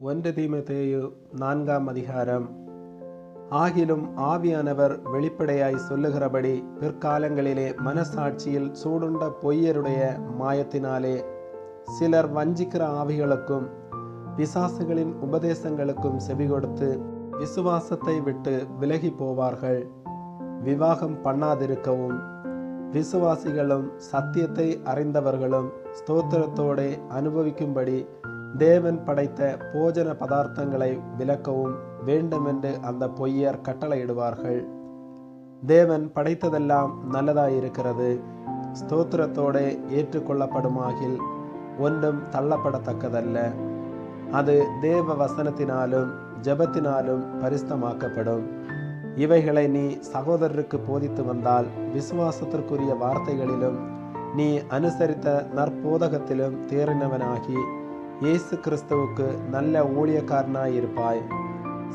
ஒன்று தீமத்தேயு நான்காம் அதிகாரம். ஆகிலும் ஆவியானவர் வெளிப்படையாய் சொல்லுகிறபடி பிற்காலங்களிலே மனசாட்சியில் சூடுண்ட பொய்யருடைய மாயத்தினாலே சிலர் வஞ்சிக்கிற ஆவிகளுக்கும் பிசாசுகளின் உபதேசங்களுக்கும் செவி கொடுத்து விசுவாசத்தை விட்டு விலகி போவார்கள். விவாகம் பண்ணாதிருக்கவும் விசுவாசிகளும் சத்தியத்தை அறிந்தவர்களும் ஸ்தோத்திரத்தோடே அனுபவிக்கும்படி தேவன் படைத்த போஜன பதார்த்தங்களை விலக்கவும் வேண்டுமென்று அந்த பொய்யர் கட்டளையிடுவார்கள். தேவன் படைத்ததெல்லாம் நல்லதாயிருக்கிறது. ஸ்தோத்திரத்தோடே ஏற்றுக்கொள்ளப்படுமாகில் ஒன்றும் தள்ளப்படத்தக்கதல்ல. அது தேவ வசனத்தினாலும் ஜெபத்தினாலும் பரிஸ்தமாக்கப்படும் இவைகளை நீ சகோதரருக்கு போதித்து வந்தால் விசுவாசத்திற்குரிய வார்த்தைகளிலும் நீ அனுசரித்த நற்போதகத்திலும் தேறினவனாகி இயேசு கிறிஸ்துவுக்கு நல்ல ஊழியக்காரனாயிருப்பாய்.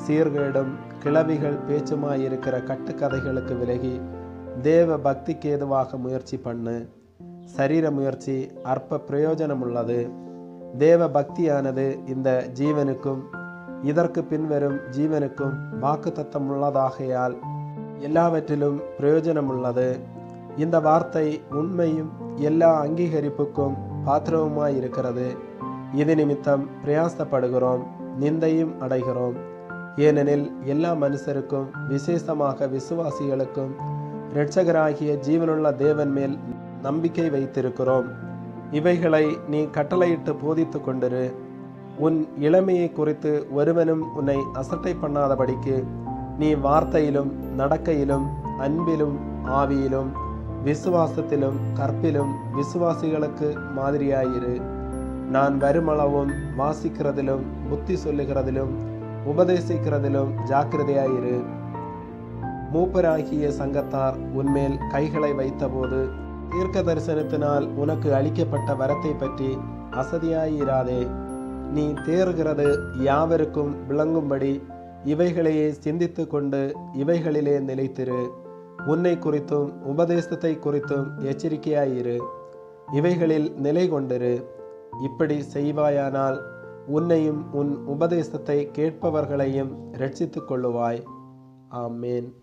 சீர்கேடும் கிளவிகள் பேச்சுமாயிருக்கிற கட்டுக்கதைகளுக்கு விலகி தேவ பக்திக்கு ஏதுவாக முயற்சி பண்ணு. சரீர முயற்சி அற்ப பிரயோஜனமுள்ளது. தேவ பக்தியானது இந்த ஜீவனுக்கும் இதற்கு பின்வரும் ஜீவனுக்கும் வாக்குத்தத்தம் உள்ளதாகையால் எல்லாவற்றிலும் பிரயோஜனமுள்ளது. இந்த வார்த்தை உண்மையும் எல்லா அங்கீகரிப்புக்கும் பாத்திரவுமாய் இருக்கிறது இது நிமித்தம் பிரயாசப்படுகிறோம் நிந்தையும் அடைகிறோம். ஏனெனில் எல்லா மனுஷருக்கும் விசேஷமாக விசுவாசிகளுக்கும் இரட்சகராகிய ஜீவனுள்ள தேவன் மேல் நம்பிக்கை வைத்திருக்கிறோம். இவைகளை நீ கட்டளையிட்டு போதித்து கொண்டிரு. உன் இளமையை குறித்து ஒருவனும் உன்னை அசட்டை பண்ணாதபடிக்கு நீ வார்த்தையிலும் நடக்கையிலும் அன்பிலும் ஆவியிலும் விசுவாசத்திலும் கற்பிலும் விசுவாசிகளுக்கு மாதிரியாயிரு. நான் வருமளவும் வாசிக்கிறதிலும் புத்தி சொல்லுகிறதிலும் உபதேசிக்கிறதிலும் ஜாக்கிரதையாயிரு. மூப்பராகிய சங்கத்தார் உன்மேல் கைகளை வைத்தபோது தீர்க்க தரிசனத்தினால் உனக்கு அளிக்கப்பட்ட வரத்தை பற்றி அசதியாயிராதே. நீ தேறுகிறது யாவருக்கும் விளங்கும்படி இவைகளையே சிந்தித்து கொண்டு இவைகளிலே நிலைத்திரு. உன்னை குறித்தும் உபதேசத்தை குறித்தும் எச்சரிக்கையாயிரு. இவைகளில் நிலை கொண்டிரு இப்படி செய்வாயானால் உன்னையும் உன் உபதேசத்தை கேட்பவர்களையும் ரட்சித்துக் கொள்ளுவாய். ஆமேன்.